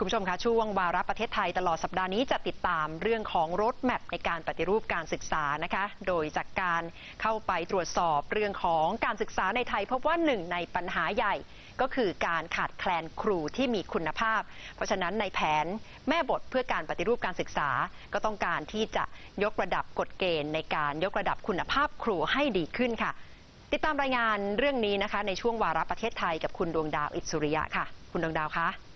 คุณผู้ชมคะช่วงวาระประเทศไทยตลอดสัปดาห์นี้จะติดตามเรื่องของรถแมพในการปฏิรูปการศึกษานะคะ โดยจากการเข้าไปตรวจสอบเรื่องของการศึกษาในไทย พบว่าหนึ่งในปัญหาใหญ่ก็คือการขาดแคลนครูที่มีคุณภาพ เพราะฉะนั้นในแผนแม่บทเพื่อการปฏิรูปการศึกษา ก็ต้องการที่จะยกระดับกฎเกณฑ์ในการยกระดับคุณภาพครูให้ดีขึ้นค่ะ ติดตามรายงานเรื่องนี้นะคะ ในช่วงวาระประเทศไทยกับคุณดวงดาวอิสริยะค่ะ คุณดวงดาวคะ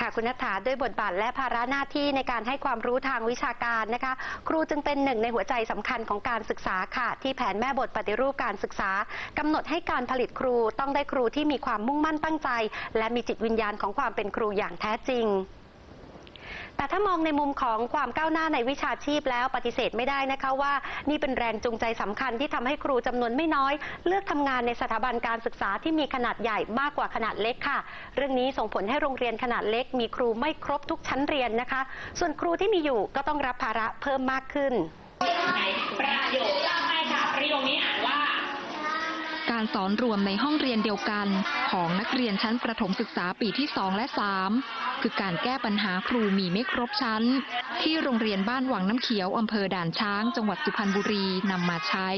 ค่ะคุณนัฐาด้วยบทบาทและภาระหน้าที่ในการให้ความรู้ทางวิชาการนะคะ ครูจึงเป็นหนึ่งในหัวใจสำคัญของการศึกษาค่ะ ที่แผนแม่บทปฏิรูปการศึกษากำหนดให้การผลิตครูต้องได้ครูที่มีความมุ่งมั่นตั้งใจ และมีจิตวิญญาณของความเป็นครูอย่างแท้จริง แต่ถ้ามองในมุมของความก้าวหน้าในวิชาชีพแล้วปฏิเสธไม่ได้นะคะว่า นี่เป็นแรงจูงใจสำคัญที่ทำให้ครูจำนวนไม่น้อย เลือกทำงานในสถาบันการศึกษาที่มีขนาดใหญ่มากกว่าขนาดเล็กค่ะ เรื่องนี้ส่งผลให้โรงเรียนขนาดเล็ก มีครูไม่ครบทุกชั้นเรียนนะคะ ส่วนครูที่มีอยู่ก็ต้องรับภาระเพิ่มมากขึ้นประโยช่ค่ การสอนรวมในห้องเรียนเดียวกัน ของนักเรียนชั้นประถมศึกษาปีที่ 2 และ 3 คือการแก้ปัญหาครูมีไม่ครบชั้น ที่โรงเรียนบ้านวังน้ำเขียวอำเภอด่านช้าง จังหวัดสุพรรณบุรีนำมาใช้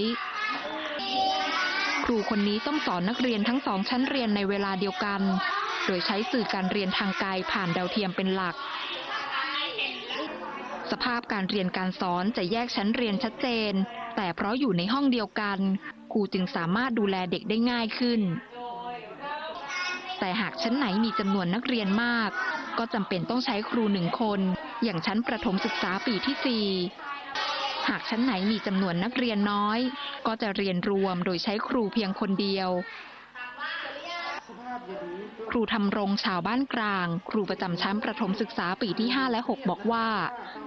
ครูคนนี้ต้องสอนนักเรียนทั้งสองชั้นเรียนในเวลาเดียวกัน โดยใช้สื่อการเรียนทางไกลผ่านดาวเทียมเป็นหลัก สภาพการเรียนการสอนจะแยกชั้นเรียนชัดเจน แต่เพราะอยู่ในห้องเดียวกัน ครูจึงสามารถดูแลเด็กได้ง่ายขึ้น แต่หากชั้นไหนมีจำนวนนักเรียนมาก ก็จำเป็นต้องใช้ครูหนึ่งคน อย่างชั้นประถมศึกษาปีที่ 4 หากชั้นไหนมีจำนวนนักเรียนน้อย ก็จะเรียนรวมโดยใช้ครูเพียงคนเดียว ครูทำรงชาวบ้านกลาง ครูประจำชั้นประถมศึกษาปีที่ 5 และ 6 บอกว่า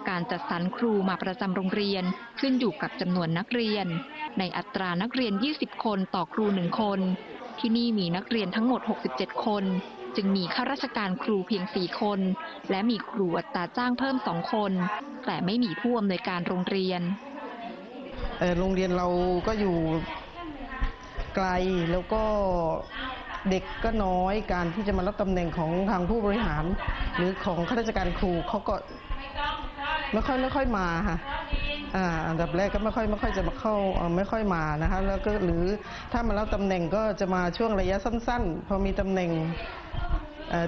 การจัดสรรครูมาประจำโรงเรียนขึ้นอยู่กับจำนวนนักเรียน ในอัตรานักเรียน 20 คนต่อครูหนึ่งคน ที่นี่มีนักเรียนทั้งหมด 67 คน จึงมีข้าราชการครูเพียง 4 คน และมีครูอัตราจ้างเพิ่ม 2 คน แต่ไม่มีผู้อำนวยการโรงเรียนโรงเรียนเราก็อยู่ไกลแล้วก็ เด็กก็น้อยการที่จะมารับตำแหน่งของทางผู้บริหาร หรือของข้าราชการครูเขาก็ไม่ค่อยไม่ค่อยมาค่ะอ่าอันดับแรกก็ไม่ค่อยไม่ค่อยจะมาเข้าไม่ค่อยมานะคะแล้วก็หรือถ้ามารับตำแหน่งก็จะมาช่วงระยะสั้น ๆ พอมีตำแหน่ง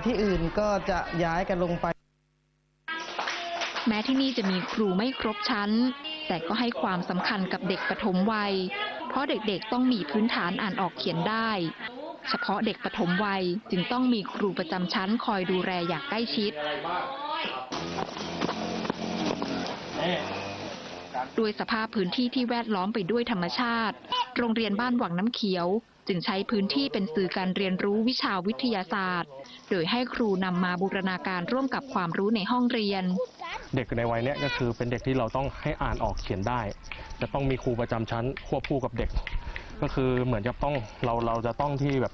ที่อื่นก็จะย้ายกันลงไป แม้ที่นี่จะมีครูไม่ครบชั้น แต่ก็ให้ความสำคัญกับเด็กปฐมวัย เพราะเด็กๆต้องมีพื้นฐานอ่านออกเขียนได้ เฉพาะเด็กปฐมวัยจึงต้องมีครูประจำชั้นคอยดูแลอย่างใกล้ชิด ด้วยสภาพพื้นที่ที่แวดล้อมไปด้วยธรรมชาติ โรงเรียนบ้านวังน้ำเขียว จึงใช้พื้นที่เป็นสื่อการเรียนรู้วิชาวิทยาศาสตร์ โดยให้ครูนำมาบูรณาการร่วมกับความรู้ในห้องเรียน เด็กในวัยนี้ก็คือเป็นเด็กที่เราต้องให้อ่านออกเขียนได้ จะต้องมีครูประจำชั้นควบคู่กับเด็ก ก็คือเหมือนจะต้องเราเราจะต้องที่แบบ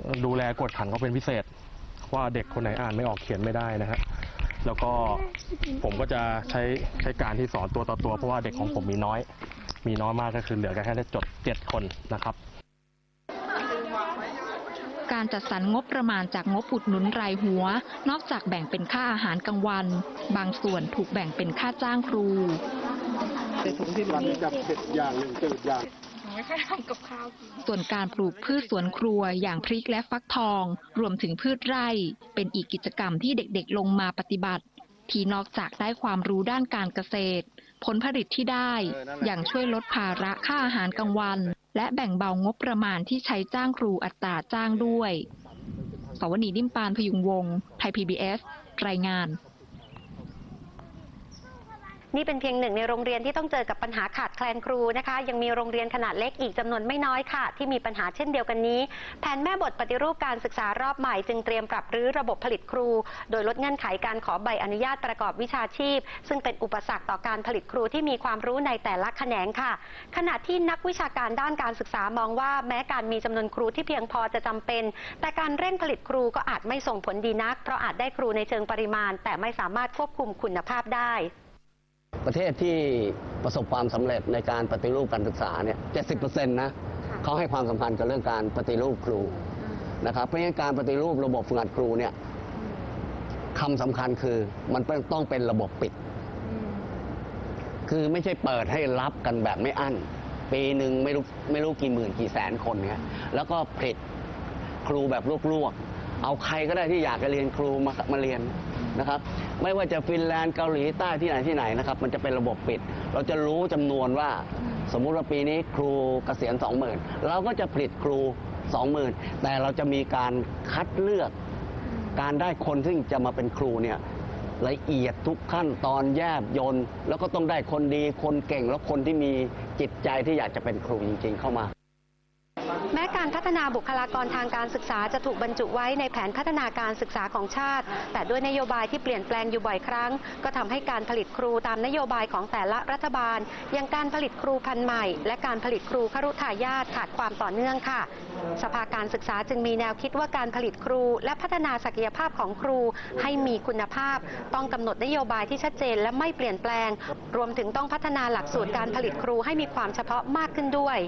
เอ่อดูแลกวดขันเขาเป็นพิเศษ ว่าเด็กคนไหนอ่านไม่ออกเขียนไม่ได้นะฮะแล้วก็ผมก็จะใช้ใช้การที่สอนตัวต่อตัวเพราะว่าเด็กของผมมีน้อย มีน้อยมากก็คือเหลือแค่จดเจ็ดคนนะครับการจัดสรรงบประมาณจากงบอุดหนุนรายหัว นอกจากแบ่งเป็นค่าอาหารกลางวัน บางส่วนถูกแบ่งเป็นค่าจ้างครูวันกับเผ็ดอย่างหนึ่งจืดอย่าง ส่วนการปลูกพืชสวนครัวอย่างพริกและฟักทอง รวมถึงพืชไร่ เป็นอีกกิจกรรมที่เด็กๆลงมาปฏิบัติ ที่นอกจากได้ความรู้ด้านการเกษตร ผลผลิตที่ได้อย่างช่วยลดภาระค่าอาหารกลางวัน และแบ่งเบางบประมาณที่ใช้จ้างครูอัตราจ้างด้วย สวนีนิ่มปานพยุงวงศ์ไทย PBS รายงาน นี่เป็นเพียงหนึ่งในโรงเรียนที่ต้องเจอกับปัญหาขาดแคลนครูนะคะ ยังมีโรงเรียนขนาดเล็กอีกจำนวนไม่น้อยค่ะ ที่มีปัญหาเช่นเดียวกันนี้แผนแม่บทปฏิรูปการศึกษารอบใหม่จึงเตรียมปรับรื้อระบบผลิตครู โดยลดเงื่อนไขการขอใบอนุญาตประกอบวิชาชีพ ซึ่งเป็นอุปสรรคต่อการผลิตครูที่มีความรู้ในแต่ละแขนงค่ะ ขณะที่นักวิชาการด้านการศึกษามองว่าแม้การมีจำนวนครูที่เพียงพอจะจำเป็น แต่การเร่งผลิตครูก็อาจไม่ส่งผลดีนัก เพราะอาจได้ครูในเชิงปริมาณ แต่ไม่สามารถควบคุมคุณภาพได้ ประเทศที่ประสบความสำเร็จในการปฏิรูปการศึกษาเนี่ย70%นะเขาให้ความสำคัญกับเรื่องการปฏิรูปครูนะครับเพราะฉะนั้นการปฏิรูประบบฝึกหัดครูเนี่ยคำสำคัญคือมันต้องเป็นระบบปิด คือไม่ใช่เปิดให้รับกันแบบไม่อั้น ปีหนึ่งไม่รู้ไม่รู้กี่หมื่นกี่แสนคนเนี่ยแล้วก็ผลิตครูแบบลวกๆ เอาใครก็ได้ที่อยากจะเรียนครูมามาเรียน นะครับไม่ว่าจะฟินแลนด์เกาหลีใต้ที่ไหนที่ไหนนะครับมันจะเป็นระบบปิด เราจะรู้จำนวนว่าสมมุติว่าปีนี้ครูเกษียณสองหมื่นเราก็จะผลิตครูสองหมื่นแต่เราจะมีการคัดเลือก การได้คนซึ่งจะมาเป็นครูเนี่ยละเอียดทุกขั้นตอนแยบยนต์แล้วก็ต้องได้คนดีคนเก่งแล้วคนที่มีจิตใจที่อยากจะเป็นครูจริง ๆ เข้ามา แม้การพัฒนาบุคลากรทางการศึกษาจะถูกบรรจุไว้ในแผนพัฒนาการศึกษาของชาติ แต่ด้วยนโยบายที่เปลี่ยนแปลงอยู่บ่อยครั้ง ก็ทำให้การผลิตครูตามนโยบายของแต่ละรัฐบาล อย่างการผลิตครูพันใหม่ และการผลิตครูครุทายาทขาดความต่อเนื่องค่ะ สภาการศึกษาจึงมีแนวคิดว่าการผลิตครู และพัฒนาศักยภาพของครูให้มีคุณภาพ ต้องกำหนดนโยบายที่ชัดเจนและไม่เปลี่ยนแปลง รวมถึงต้องพัฒนาหลักสูตรการผลิตครูให้มีความเฉพาะมากขึ้นด้วย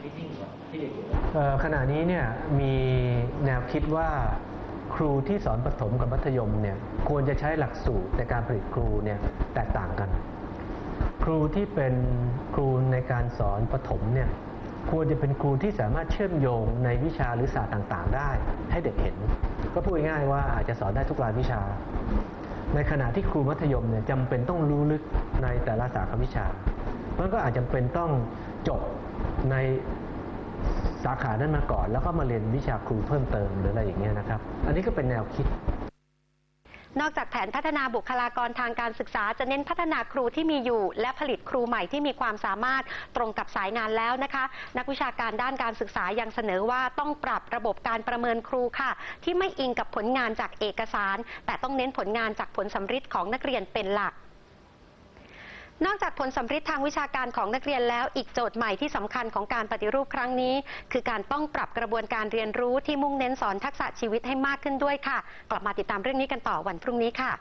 ขณะนี้เนี่ยมีแนวคิดว่าครูที่สอนประถมกับมัธยมเนี่ยควรจะใช้หลักสูตรในการผลิตครูเนี่ยแตกต่างกัน ครูที่เป็นครูในการสอนประถมเนี่ยควรจะเป็นครูที่สามารถเชื่อมโยงในวิชาหรือศาสตร์ต่างๆ ได้ ให้เด็กเห็น ก็พูดง่ายว่าอาจจะสอนได้ทุกรายวิชา ในขณะที่ครูมัธยมเนี่ยจำเป็นต้องรู้ลึกในแต่ละสาขาวิชามันก็อาจจำเป็นต้องจบใน สาขานั้นมาก่อน แล้วก็มาเรียนวิชาครูเพิ่มเติมหรืออะไรอย่างเงี้ยนะครับ อันนี้ก็เป็นแนวคิดนอกจากแผนพัฒนาบุคลากรทางการศึกษาจะเน้นพัฒนาครูที่มีอยู่ และผลิตครูใหม่ที่มีความสามารถตรงกับสายงานแล้วนะคะ นักวิชาการด้านการศึกษายังเสนอว่าต้องปรับระบบการประเมินครูค่ะ ที่ไม่อิงกับผลงานจากเอกสาร แต่ต้องเน้นผลงานจากผลสำฤทธิ์ของนักเรียนเป็นหลัก นอกจากผลสัมฤทธิ์ทางวิชาการของนักเรียนแล้ว อีกโจทย์ใหม่ที่สำคัญของการปฏิรูปครั้งนี้ คือการต้องปรับกระบวนการเรียนรู้ที่มุ่งเน้นสอนทักษะชีวิตให้มากขึ้นด้วยค่ะ กลับมาติดตามเรื่องนี้กันต่อวันพรุ่งนี้ค่ะ